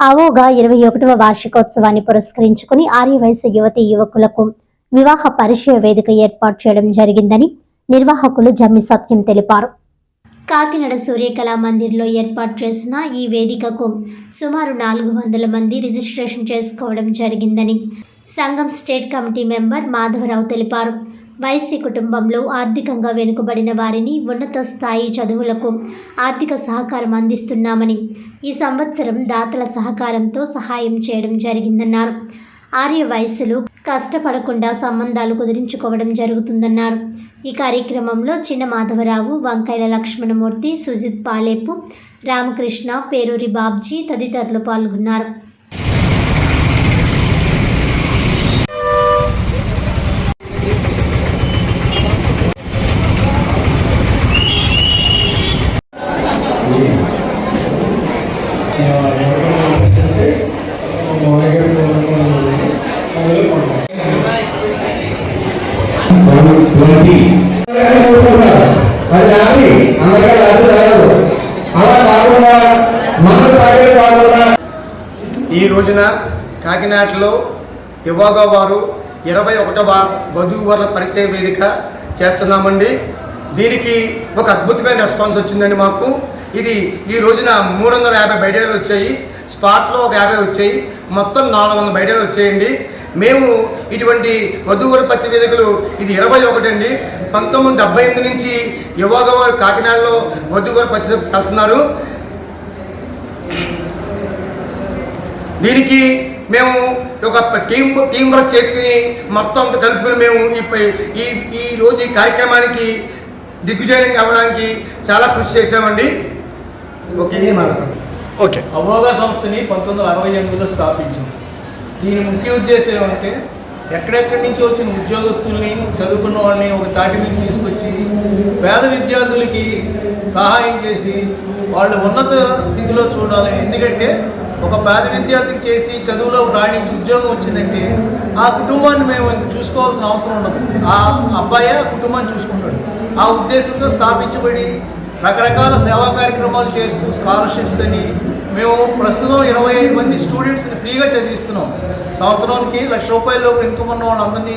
అవోగా ఇరవై ఒకటవ వార్షికోత్సవాన్ని పురస్కరించుకుని ఆర్యవయసు యువతి యువకులకు వివాహ పరిచయ వేదిక ఏర్పాటు చేయడం జరిగిందని నిర్వాహకులు జమ్మి సత్యం తెలిపారు. కాకినాడ సూర్యకళా మందిర్లో ఏర్పాటు చేసిన ఈ వేదికకు సుమారు నాలుగు వందల మంది రిజిస్ట్రేషన్ చేసుకోవడం జరిగిందని సంఘం స్టేట్ కమిటీ మెంబర్ మాధవరావు తెలిపారు. వైసీ కుటుంబంలో ఆర్థికంగా వెనుకబడిన వారిని ఉన్నత స్థాయి చదువులకు ఆర్థిక సహకారం అందిస్తున్నామని ఈ సంవత్సరం దాతల సహకారంతో సహాయం చేయడం జరిగిందన్నారు. ఆర్య వయస్సులు కష్టపడకుండా సంబంధాలు కుదిరించుకోవడం జరుగుతుందన్నారు. ఈ కార్యక్రమంలో చిన్న మాధవరావు వంకాయల లక్ష్మణమూర్తి సుజిత్ పాలేపు రామకృష్ణ పేరూరి బాబ్జీ తదితరులు పాల్గొన్నారు. అది ఆపి అందరికీ అది రాదు అలా కాకుండా మన తాగే కాకుండా ఈ రోజున కాకినాడలో యువగా వారు ఇరవై ఒకటవ వధూవరుల పరిచయ వేదిక చేస్తున్నామండి. దీనికి ఒక అద్భుతమైన రెస్పాన్స్ వచ్చిందండి మాకు. ఇది ఈ రోజున మూడు వందల యాభై బయటలు వచ్చాయి. స్పాట్లో ఒక యాభై వచ్చాయి. మొత్తం నాలుగు వందల బయటలు వచ్చాయండి. మేము ఇటువంటి వధూవర పచ్చి వేదికలు ఇది ఇరవై ఒకటి అండి పంతొమ్మిది డెబ్బై ఎనిమిది నుంచి యువగా వారు కాకినాడలో వధూవర పచ్చి చేస్తున్నారు. దీనికి మేము ఒక టీం టీం వర్క్ చేసుకుని మొత్తం అంత కలుపుకుని మేము ఈ ఈ ఈ రోజు ఈ కార్యక్రమానికి దిగ్విజయం అవ్వడానికి చాలా కృషి చేసామండి ఓకే. అమోఘ సంస్థని పంతొమ్మిది వందల అరవై ఎనిమిదిలో స్థాపించింది దీని ముఖ్య ఉద్దేశం ఏమంటే ఎక్కడెక్కడి నుంచి వచ్చిన ఉద్యోగస్తుల్ని చదువుకున్న వాళ్ళని ఒక తాటి మీద తీసుకొచ్చి పేద విద్యార్థులకి సహాయం చేసి వాళ్ళు ఉన్నత స్థితిలో చూడాలి. ఎందుకంటే ఒక పేద విద్యార్థికి చేసి చదువులో రాణించి ఉద్యోగం వచ్చిందంటే ఆ కుటుంబాన్ని మేము ఇంక చూసుకోవాల్సిన అవసరం ఉండదు. ఆ అబ్బాయి ఆ కుటుంబాన్ని చూసుకుంటాడు. ఆ ఉద్దేశంతో స్థాపించబడి రకరకాల సేవా కార్యక్రమాలు చేస్తూ స్కాలర్షిప్స్ అని మేము ప్రస్తుతం ఇరవై ఐదు మంది స్టూడెంట్స్ని ఫ్రీగా చదివిస్తున్నాం. సంవత్సరానికి లక్ష రూపాయల్లో ఇన్కమ్ ఉన్న వాళ్ళందరినీ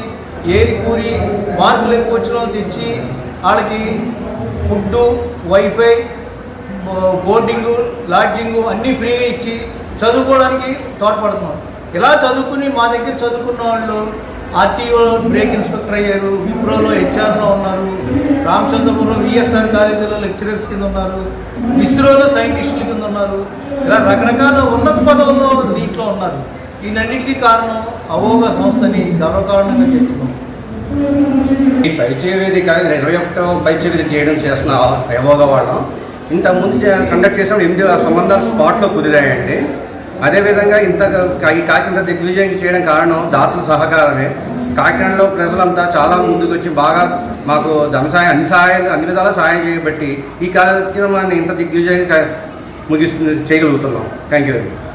ఏరి కూరి మార్కులు ఎక్కువ వచ్చిన తెచ్చి వాళ్ళకి ఫుడ్ వైఫై బోర్డింగు లాడ్జింగు అన్నీ ఫ్రీగా ఇచ్చి చదువుకోవడానికి తోడ్పడుతున్నాం. ఇలా చదువుకుని మా దగ్గర చదువుకున్న వాళ్ళు ఆర్టీఓ బ్రేక్ ఇన్స్పెక్టర్ అయ్యారు విప్రోలో హెచ్ఆర్లో ఉన్నారు రామచంద్రపురం విఎస్ఆర్ కాలేజీలో లెక్చరర్స్ కింద ఉన్నారు ఇస్రోలో సైంటిస్టుల కింద ఉన్నారు. ఇలా రకరకాల ఉన్నత పదవుల్లో దీంట్లో ఉన్నారు. దీనన్నిటికీ కారణం అవోగ సంస్థని గర్వకారణంగా చెప్తున్నాం ఈ పరిచయ వేదిక ఇరవై ఒకటో పరిచయ వేదిక చేయడం చేస్తున్న యోగా వాళ్ళం. ఇంతకుముందు కండక్ట్ చేసిన ఎనిమిది సంబంధాలు స్పాట్లో కుదిరాయండి. అదేవిధంగా ఇంత ఈ కాకినాడ దిగ్విజయం చేయడం కారణం దాతల సహకారమే. కాకినాడలో ప్రజలంతా చాలా ముందుకు వచ్చి బాగా మాకు ధన సహాయం అన్ని సహాయాలు అన్ని విధాలా సహాయం చేయబట్టి ఈ కార్యక్రమాన్ని ఇంత దిగ్విజయం ముగిస్తుంది చేయగలుగుతున్నాం. Thank you very much